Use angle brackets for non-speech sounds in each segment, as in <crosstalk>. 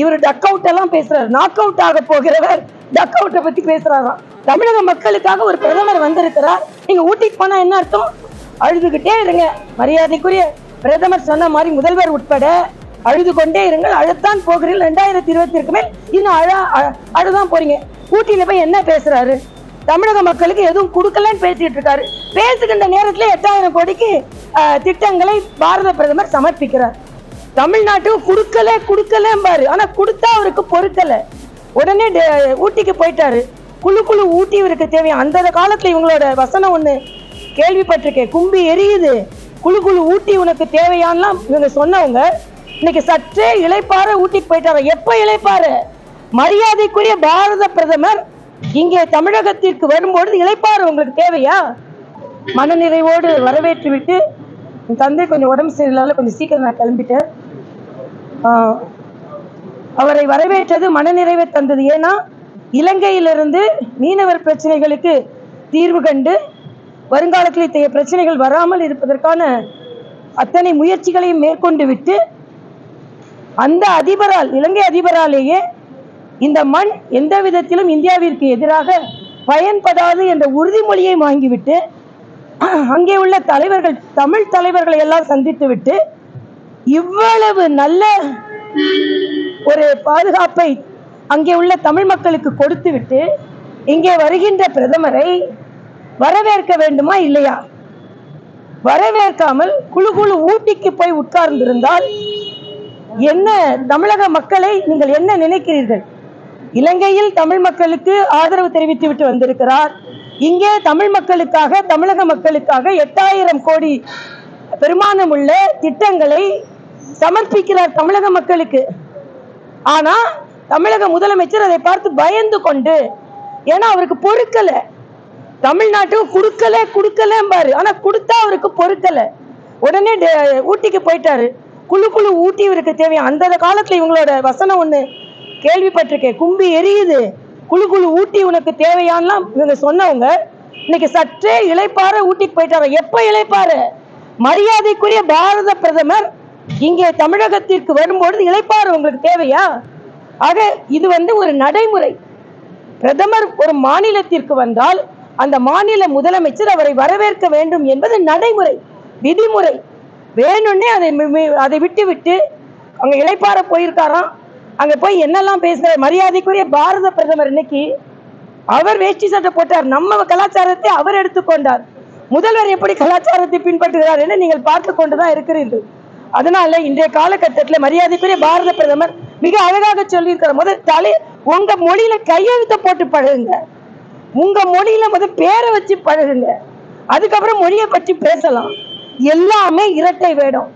இவர் duck out எல்லாம் பேசுறாரு. நாக் அவுட் ஆக போகிறவர் டக் அவுட்டை பத்தி பேசுறாராம். தமிழக மக்களுக்காக ஒரு பிரதமர் வந்திருக்கிறார். நீங்க ஊட்டிக்கு போனா என்ன அர்த்தம்? அழுதுகிட்டே இருங்க. மரியாதைக்குரிய பிரதமர் சொன்ன மாதிரி முதல்வர் உட்பட அழுது கொண்டே இருங்கள். அழுத்தான் போகிறீர்கள். ரெண்டாயிரத்தி இருபத்திற்கு மேல் இன்னும் அழ அழுதான் போறீங்க. ஊட்டியில போய் என்ன பேசுறாரு? தமிழக மக்களுக்கு எதுவும் கொடுக்கலன்னு பேசிட்டு இருக்காரு. பேசுகின்ற நேரத்துல எட்டாயிரம் கோடிக்கு திட்டங்களை பாரத பிரதமர் சமர்ப்பிக்கிறார். தமிழ்நாட்டுக்கு கொடுக்கல கொடுக்கலம்பாரு. ஆனா கொடுத்தா அவருக்கு பொறுக்கல. உடனே ஊட்டிக்கு போயிட்டாரு. குழு குழு ஊட்டி இவருக்கு தேவையா அந்த காலத்துல இவங்களோட வசனம் ஒண்ணு கேள்விப்பட்டிருக்கேன். கும்பி எரியுது. குழு குழு ஊட்டி உனக்கு தேவையான்லாம் இவங்க சொன்னவங்க இன்னைக்கு சற்றே இளைப்பாற ஊட்டிக்கு போயிட்டாரு எப்ப இழைப்பாரு மரியாதைக்குரிய பாரத பிரதமர் இங்கே தமிழகத்திற்கு வரும்பொழுது இழைப்பாரு உங்களுக்கு தேவையா? மனநிறைவோடு வரவேற்று விட்டு என் தந்தை கொஞ்சம் உடம்பு சரியில்லாத கொஞ்சம் சீக்கிரம் நான் கிளம்பிட்டேன். அவரை வரவேற்றது மனநிறைவை தந்தது. ஏன்னா இலங்கையிலிருந்து மீனவர் பிரச்சனைகளுக்கு தீர்வு கண்டு வருங்காலத்தில் இத்தகைய பிரச்சனைகள் வராமல் இருப்பதற்கான அத்தனை முயற்சிகளையும் மேற்கொண்டு விட்டு அந்த அதிபரால் இலங்கை அதிபராலேயே இந்த மண் எந்த விதத்திலும் இந்தியாவிற்கு எதிராக பயன்படாது என்ற உறுதிமொழியை வாங்கிவிட்டு அங்கே உள்ள தலைவர்கள் தமிழ் தலைவர்களை எல்லாம் சந்தித்து விட்டு இவ்வளவு நல்ல ஒரு பாதுகாப்பை அங்கே உள்ள தமிழ் மக்களுக்கு கொடுத்து விட்டு இங்கே வருகின்ற பிரதமரை வரவேற்க வேண்டுமா இல்லையா? வரவேற்காமல் குழு குழு ஊட்டிக்கு போய் உட்கார்ந்திருந்தால் என்ன தமிழக மக்களை நீங்கள் என்ன நினைக்கிறீர்கள்? இலங்கையில் தமிழ் மக்களுக்கு ஆதரவு தெரிவித்து விட்டு வந்திருக்கிறார். இங்கே தமிழ் மக்களுக்காக தமிழக மக்களுக்காக எட்டாயிரம் கோடி பெருமானம் உள்ள திட்டங்களை சமர்ப்பிக்கிறார் தமிழக மக்களுக்கு. ஆனா தமிழக முதலமைச்சர் அதை பார்த்து பயந்து கொண்டு ஏன்னா அவருக்கு பொறுக்கல. தமிழ்நாட்டுக்கு கொடுக்கல கொடுக்கலம்பாரு ஆனா கொடுத்தா அவருக்கு பொறுக்கல. உடனே ஊட்டிக்கு போயிட்டாரு. குழு குழு ஊட்டி இவருக்கு தேவையான அந்த காலத்துல இவங்களோட வசனம் ஒண்ணு கேள்விப்பட்டிருக்கேன் கும்பி எரியுது. குழு குழு ஊட்டி உனக்கு தேவையான்லாம் இவங்க சொன்னவங்க இன்னைக்கு சற்றே இளைப்பாற ஊட்டிக்கு போயிட்டாரு எப்ப இழைப்பாரு மரியாதைக்குரிய பாரத பிரதமர் இங்கே தமிழகத்திற்கு வரும்பொழுது இளைப்பாறு உங்களுக்கு தேவையா? ஆக இது வந்து ஒரு நடைமுறை. பிரதமர் ஒரு மாநிலத்திற்கு வந்தால் அந்த மாநில முதலமைச்சர் அவரை வரவேற்க வேண்டும் என்பது நடைமுறை விதிமுறை. வேணும்னே அதை அதை விட்டு விட்டு அங்க இழைப்பார போயிருக்காராம். அங்க போய் என்னெல்லாம் பேசுற மரியாதைக்குரிய பாரத பிரதமர் இன்னைக்கு அவர் வேஷ்டி சட்டை போட்டார். நம்ம கலாச்சாரத்தை அவர் எடுத்துக்கொண்டார். முதல்வர் எப்படி கலாச்சாரத்தை பின்பற்றுகிறார் என்று நீங்கள் பார்த்து கொண்டுதான் இருக்கிறீர்கள். அதனால இன்றைய காலகட்டத்தில் மரியாதைக்குரிய பாரத பிரதமர் மிக அழகாக சொல்லியிருக்கிற போது தலை உங்க மொழியில கையெழுத்த போட்டு பழகுங்க. உங்க மொழியில முதல் பேரை வச்சு பழகுங்க. அதுக்கப்புறம் மொழியை பற்றி பேசலாம். எல்லாமே இரட்டை வேடம்.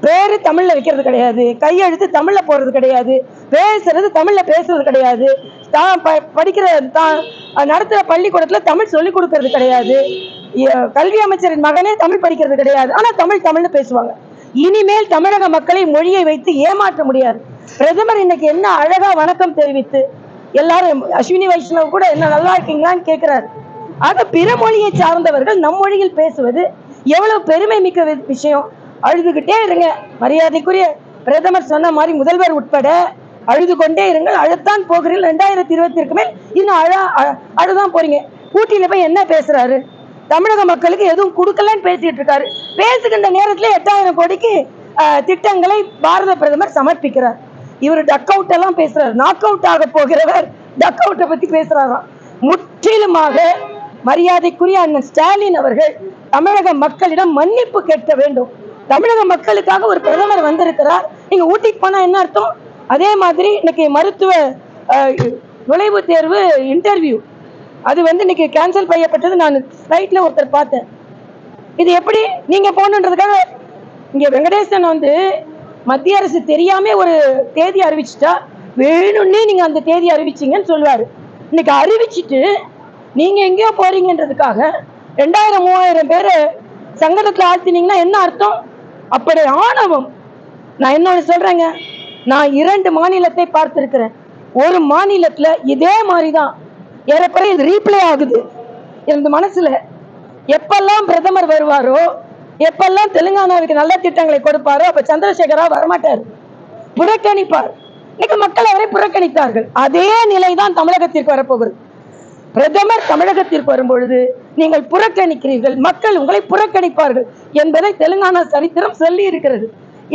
பேரு தமிழ்ல வைக்கிறது கிடையாது. கையெழுத்து தமிழ்ல போடுறது கிடையாது. பேசுறது தமிழ்ல பேசுறது கிடையாது. தான் ப- படிக்கிற தான் நடத்துகிற பள்ளிக்கூடத்துல தமிழ் சொல்லி கொடுக்கறது கிடையாது. கல்வி அமைச்சரின் மகனே தமிழ் படிக்கிறது கிடையாது. ஆனா தமிழ் தமிழ்னு பேசுவாங்க. இனிமேல் தமிழக மக்களை மொழியை வைத்து ஏமாற்ற முடியாது. பிரதமர் இன்னைக்கு என்ன அழகா வணக்கம் தெரிவித்து எல்லாரும் அஸ்வினி வைஷ்ணவ் கூட என்ன நல்லா இருக்கீங்களான்னு கேட்கிறாரு ஆக பிற மொழியை சார்ந்தவர்கள் நம் மொழியில் பேசுவது எவ்வளவு பெருமை மிக்க விஷயம். அழுதுகிட்டே இருங்க மரியாதைக்குரிய பிரதமர் சொன்ன மாதிரி முதல்வர் உட்பட அழுது கொண்டே இருங்கள். அழுத்தான் போகிறீர்கள் ரெண்டாயிரத்தி இருபத்தி மேல் இன்னும் அழ அழ- அழுதான் போறீங்க. ஊட்டியில போய் என்ன பேசுறாரு? தமிழக மக்களுக்கு எதுவும் கொடுக்கலன்னு பேசிட்டு இருக்காரு. பேசுகின்ற நேரத்துல எட்டாயிரம் கோடிக்கு திட்டங்களை பாரத பிரதமர் சமர்ப்பிக்கிறார். இவர் டக் அவுட் எல்லாம் பேசுறாரு. நாக் அவுட் ஆக போகிறவர் டக் அவுட்டை பத்தி பேசுறாராம். முற்றிலுமாக மரியாதைக்குரிய அண்ணன் ஸ்டாலின் அவர்கள் தமிழக மக்களிடம் மன்னிப்பு கேட்க வேண்டும். தமிழக மக்களுக்காக ஒரு பிரதமர் வந்திருக்கிறார். நீங்க ஊட்டிக்கு போனா என்ன அர்த்தம்? அதே மாதிரி இன்னைக்கு மருத்துவ அஹ், நுழைவுத் தேர்வு இன்டர்வியூ அது வந்து இன்னைக்கு கேன்சல் செய்யப்பட்டது. நான் ஃப்ளைட்ல ஒருத்தர் பார்த்தேன். இது எப்படி நீங்க போகணுன்றதுக்காக இங்க வெங்கடேசன் வந்து மத்திய அரசு தெரியாம ஒரு தேதி அறிவிச்சிட்டா வேணும்னே நீங்க அந்த தேதி அறிவிச்சிங்கன்னு சொல்லுவாரு. இன்னைக்கு அறிவிச்சிட்டு நீங்க எங்கேயோ போறீங்கன்றதுக்காக ரெண்டாயிரம் மூவாயிரம் பேரை சங்கடத்துல ஆழ்த்தினீங்கன்னா என்ன அர்த்தம்? அப்படி ஆணவம். நான் இன்னொன்னு சொல்றேங்க. நான் இரண்டு மாநிலத்தை பார்த்திருக்கிறேன். ஒரு மாநிலத்துல இதே மாதிரிதான். ஏறக்குறைய இது ரீப்ளே ஆகுது. எனது மனசுல எப்பெல்லாம் பிரதமர் வருவாரோ எப்பெல்லாம் தெலுங்கானாவுக்கு நல்ல திட்டங்களை கொடுப்பாரோ அப்ப சந்திரசேகரா வரமாட்டார். புறக்கணிப்பார். இன்னைக்கு மக்கள் அவரை புறக்கணித்தார்கள். அதே நிலைதான் தமிழகத்திற்கு வரப்போகிறது. பிரதமர் தமிழகத்திற்கு வரும்பொழுது நீங்கள் புறக்கணிக்கிறீர்கள். மக்கள் உங்களை புறக்கணிப்பார்கள் என்பதை தெலுங்கானா சரித்திரம் சொல்லி இருக்கிறது.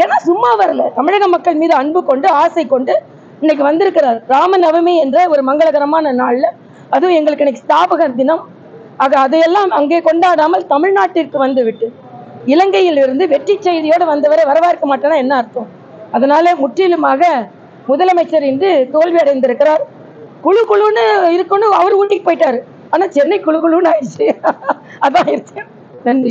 ஏன்னா சும்மா வரல. தமிழக மக்கள் மீது அன்பு கொண்டு ஆசை கொண்டு இன்னைக்கு வந்திருக்கிறார். ராம நவமி என்ற ஒரு மங்களகரமான நாளில் அதுவும் எங்களுக்கு இன்னைக்கு ஸ்தாபகர் தினம். ஆக அதையெல்லாம் அங்கே கொண்டாடாமல் தமிழ்நாட்டிற்கு வந்து விட்டு இலங்கையில் இருந்து வெற்றி செய்தியோடு வந்தவரை வரவேற்க மாட்டேன்னா என்ன அர்த்தம்? அதனால முற்றிலுமாக முதலமைச்சர் இன்று தோல்வி அடைந்திருக்கிறார். குழு குழுன்னு இருக்கணும் அவர் ஊட்டிக்கு போயிட்டாரு. ஆனா சென்னை குழு குழுன்னு ஆயிடுச்சு. <laughs> அதான் ஆயிடுச்சு. நன்றி.